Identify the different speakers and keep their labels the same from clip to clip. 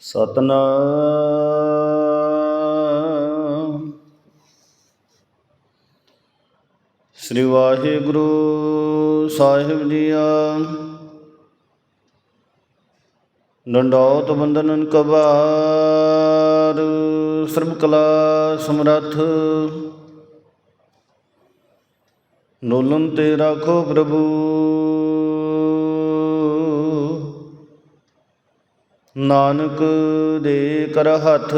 Speaker 1: ਸਤਨਾਮ। ਸ੍ਰੀ ਵਾਹਿਗੁਰੂ ਸਾਹਿਬ ਜੀਆ। ਡੰਡੌਤ ਬੰਦਨਨ ਕਬਾਰ, ਸਰਬ ਕਲਾ ਸਮਰੱਥ। ਨੋਲਨ ਤੇ ਰਾਖੋ ਪ੍ਰਭੂ। ਨਾਨਕ ਦੇ ਕਰ ਹੱਥ।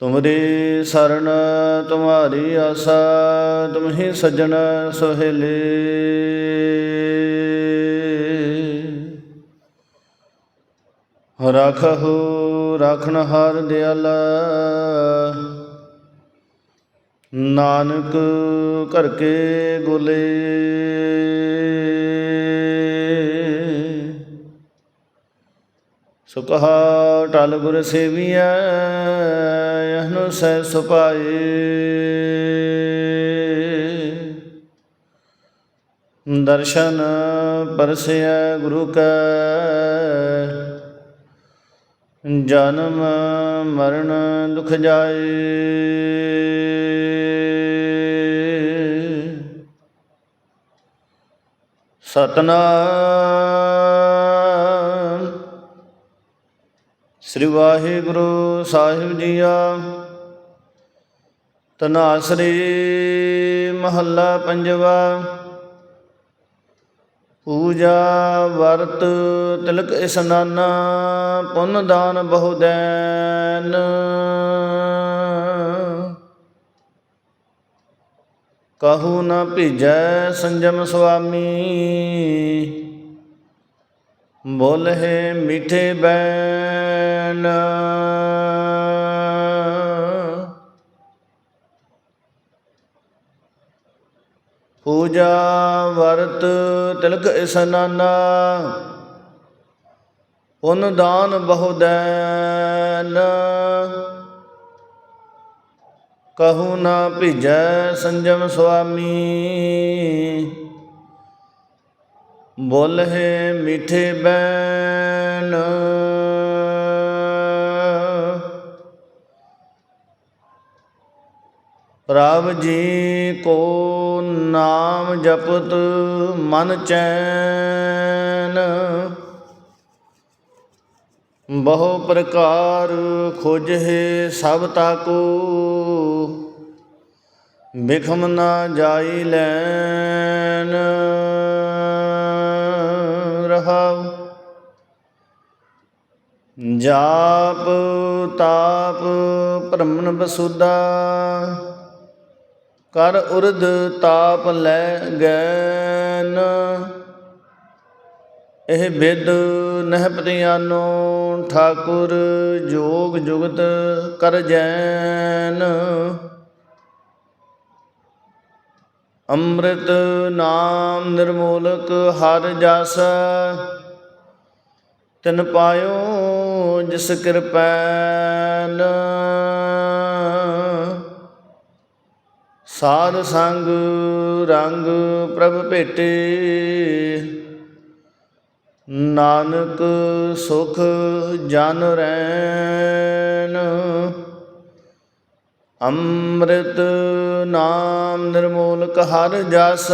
Speaker 1: ਤੁਮਰੇ ਸਰਣ ਤੁਮਾਰੀ ਆਸਾ, ਤੁਮਹੀ ਸਜਣ ਸੁਹੇਲੇ। ਰਖਹੁ, ਰਖਣ ਹਰ ਦਿਆਲਾ। ਨਾਨਕ ਘਰ ਕੇ ਗੋਲੇ। ਸੁਕਹਾ ਟਲ ਗੁਰ ਸੇਵੀਐ ਯਹਨੁ ਸਹਿ ਸੁਪਾਏ ਦਰਸ਼ਨ ਪਰਸਿਐ ਗੁਰੂ ਕੈ, ਜਨਮ ਮਰਨ ਦੁਖ ਜਾਏ। ਸਤਨਾਮ। ਸ੍ਰੀ ਵਾਹਿਗੁਰੂ ਸਾਹਿਬ ਜੀਆ ਤਨਾਸਰੀ ਮਹੱਲਾ ਪੰਜਵਾ, ਪੂਜਾ ਵਰਤ ਤਿਲਕ ਇਸਨਾਨਾ ਪੁੰਨ ਦਾਨ ਬਹੁ ਦੈਨ। ਕਹੂ ਨ ਭੀਜੈ ਸੰਜਮ ਸੁਆਮੀ। ਬੋਲਹਿ ਮਿਠੇ ਬੈਨ। ਪੂਜਾ ਵਰਤ ਤਿਲਕ ਇਸਨਾਨਾ ਪੁੰਨ ਦਾਨ ਬਹੁ ਦੈਨ। ਕਹੂ ਨਾ ਭੀਜੈ ਸੰਜਮ ਸੁਆਮੀ। ਬੋਲਹਿ ਮਿਠੇ ਬੈਨ। ਪ੍ਰਭ ਜੀ ਕੋ ਨਾਮ ਜਪਤ ਮਨ ਚੈਨ। ਬਹੁ ਪ੍ਰਕਾਰ ਖੋਜਹਿ ਸਭ ਤਾਕੂ। ਬਿਖਮ ਨਾ ਜਾਈ ਲੈਨ। ਰਹਾਉ। ਜਾਪ ਤਾਪ ਭ੍ਰਮਣ ਬਸੁਦਾ। ਕਰ ਉਰਦ ਤਾਪ ਲੈ ਗੈਨ। ਇਹ ਬਿਦ ਨਹਿ ਪਤਿਆਨੋ ਠਾਕੁਰ ਜੋਗ ਜੁਗਤ ਕਰ ਜੈਨ। ਅੰਮ੍ਰਿਤ ਨਾਮ ਨਿਰਮੋਲਕ ਹਰ ਜਸ। ਤਿਨ ਪਾਇਓ ਜਿਸ ਕਿਰਪੈਨ ਸਾਧ ਸੰਗ ਰੰਗ ਪ੍ਰਭ ਭੇਟੇ। ਨਾਨਕ ਸੁਖ ਜਨ ਰੈਣ। ਅੰਮ੍ਰਿਤ ਨਾਮ ਨਿਰਮੋਲਕ ਹਰ ਜਸ।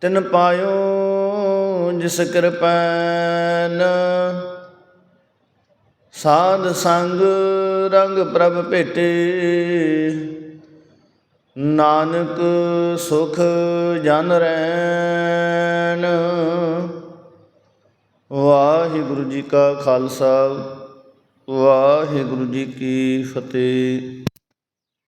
Speaker 1: ਤਿਨ ਪਾਇਓ ਜਿਸ ਕਿਰਪੈਨ ਸਾਧ ਸੰਗ ਰੰਗ ਪ੍ਰਭ ਭੇਟੇ। ਨਾਨਕ ਸੁਖ ਜਨ ਰੈਣ। ਵਾਹਿਗੁਰੂ ਜੀ ਕਾ ਖਾਲਸਾ। ਵਾਹਿਗੁਰੂ ਜੀ ਕੀ ਫਤਿਹ।